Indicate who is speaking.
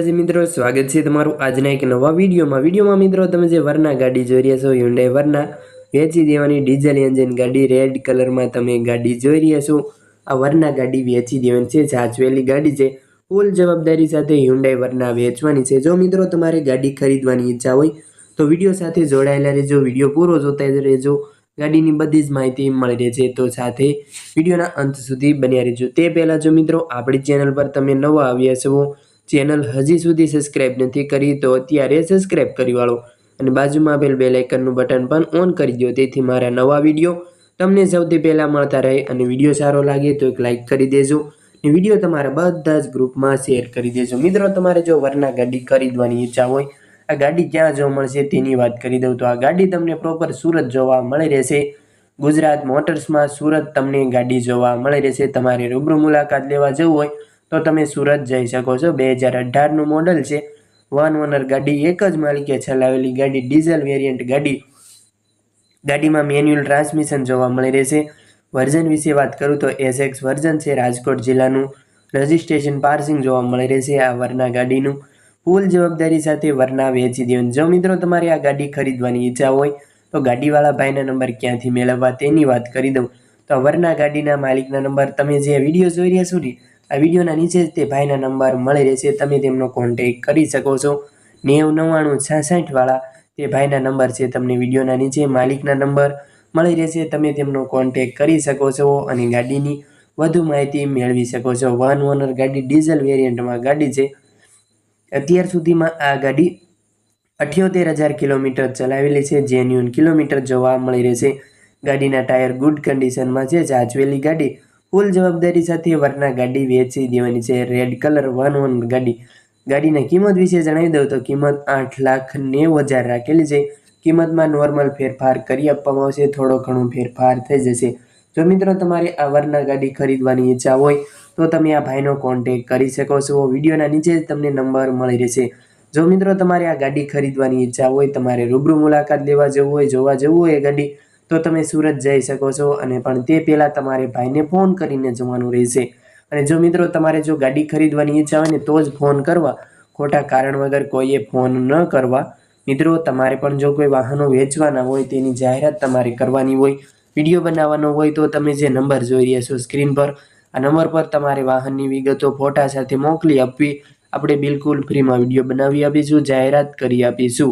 Speaker 1: માતાજી મિત્રો, સ્વાગત છે તમારું આજના એક નવા વિડીયોમાં. વિડીયોમાં મિત્રો, તમે જે વરના ગાડી જોઈ રહ્યા છો હ્યુન્ડાઈ વરના, વેચી દેવાની ડીઝલ એન્જિન ગાડી રેડ કલરમાં તમે ગાડી જોઈ રહ્યા છો. આ વરના ગાડી વેચી દેવાની છે સાચવેલી ગાડી છે. ફૂલ જવાબદારી સાથે હ્યુન્ડાઈ વરના વેચવાની છે. જો મિત્રો, તમારે ગાડી ખરીદવાની ઈચ્છા હોય, તો વીડિયો સાથે જોડાયેલા રહેજો. વીડિયો પૂરો જોતા રહેજો. ગાડીની બધી જ માહિતી મળી રહે છે. તો સાથે વિડીયોના અંત સુધી બન્યા રહેજો. તે પહેલાં જો મિત્રો, આપણી ચેનલ પર તમે નવા આવ્યા છો ચેનલ હજી સુધી સબસ્ક્રાઇબ નથી કરી તો અત્યારે સબસ્ક્રાઇબ કરી વાળો. અને બાજુમાં આપેલ બે લાઇકનનું બટન પણ ઓન કરી દો તેથી મારા નવા વીડિયો તમને સૌથી પહેલાં મળતા રહે અને વીડિયો સારો લાગે તો એક લાઇક કરી દેજો. અને વીડિયો તમારા બધા જ ગ્રુપમાં શેર કરી દેજો. મિત્રો, તમારે જો વરના ગાડી ખરીદવાની ઈચ્છા હોય, આ ગાડી ક્યાં જોવા મળશે તેની વાત કરી દઉં તો આ ગાડી તમને પ્રોપર સુરત જોવા મળી રહેશે. ગુજરાત મોટર્સમાં સુરત તમને ગાડી જોવા મળી રહેશે. તમારે રૂબરૂ મુલાકાત લેવા જવું હોય તો તમે સુરત જઈ શકો છો. બે હજાર અઢારનું મોડલ છે. વન ઓનર ગાડી એક જ માલિકે ચલાવેલી ગાડી ડીઝલ વેરિયન્ટ ગાડી. ગાડીમાં મેન્યુઅલ ટ્રાન્સમિશન જોવા મળી રહેશે. વર્ઝન વિશે વાત કરું તો એસએક્સ વર્ઝન છે, રાજકોટ જિલ્લાનું. રજિસ્ટ્રેશન પાર્સિંગ જોવા મળી રહેશે આ વરના ગાડીનું. ફૂલ જવાબદારી સાથે વરના વેચી દેવાનું. જો મિત્રો તમારે આ ગાડી ખરીદવાની ઈચ્છા હોય, તો ગાડીવાળા ભાઈના નંબર ક્યાંથી મેળવવા તેની વાત કરી દઉં. તો વરના ગાડીના માલિકના નંબર તમે જે વીડિયો જોઈ રહ્યા છો ને આ વિડીયોના નીચે તે ભાઈના નંબર મળી રહેશે. તમે તેમનો કોન્ટેક કરી શકો છો. નેવું નવ્વાણું છાસઠવાળા તે ભાઈના નંબર છે. તમને વિડીયોના નીચે માલિકના નંબર મળી રહેશે. તમે તેમનો કોન્ટેક કરી શકો છો અને ગાડીની વધુ માહિતી મેળવી શકો છો. વન ઓનર ગાડી ડીઝલ વેરિયન્ટમાં ગાડી છે. અત્યાર સુધીમાં આ ગાડી અઠ્યોતેર હજાર કિલોમીટર ચલાવેલી છે. જેન્યુન કિલોમીટર જોવા મળી રહેશે. ગાડીના ટાયર ગુડ કન્ડિશનમાં છે. જાજવેલી ગાડી ફૂલ જવાબદારી સાથે વરના ગાડી વેચી દેવાની છે. રેડ કલર વન વન ગાડી. ગાડીના કિંમત વિશે જણાવી દઉં તો કિંમત આઠ લાખ નેવું હજાર રાખેલી છે. કિંમતમાં નોર્મલ ફેરફાર કરી આપવામાં આવશે. થોડો ઘણો ફેરફાર થઈ જશે. જો મિત્રો તમારે આ વરના ગાડી ખરીદવાની ઈચ્છા હોય તો તમે આ ભાઈનો કોન્ટેક કરી શકો છો. વિડીયોના નીચે જ તમને નંબર મળી રહેશે. જો મિત્રો તમારે આ ગાડી ખરીદવાની ઈચ્છા હોય, તમારે રૂબરૂ મુલાકાત લેવા જવું હોય, જોવા જવું હોય એ ગાડી તો તમે સુરત જઈ શકો છો અને પણ તે પહેલાં તમારે ભાઈને ફોન કરીને જવાનું રહેશે. અને જો મિત્રો તમારે જો ગાડી ખરીદવાની ઈચ્છા હોય ને તો જ ફોન કરવા. ખોટા કારણ વગર કોઈએ ફોન ન કરવા. મિત્રો તમારે પણ જો કોઈ વાહનો વેચવાના હોય તેની જાહેરાત તમારે કરવાની હોય, વીડિયો બનાવવાનો હોય તો તમે જે નંબર જોઈ રહ્યા છો સ્ક્રીન પર, આ નંબર પર તમારે વાહનની વિગતો ફોટા સાથે મોકલી આપવી. આપણે બિલકુલ ફ્રીમાં વીડિયો બનાવી આપીશું, જાહેરાત કરી આપીશું.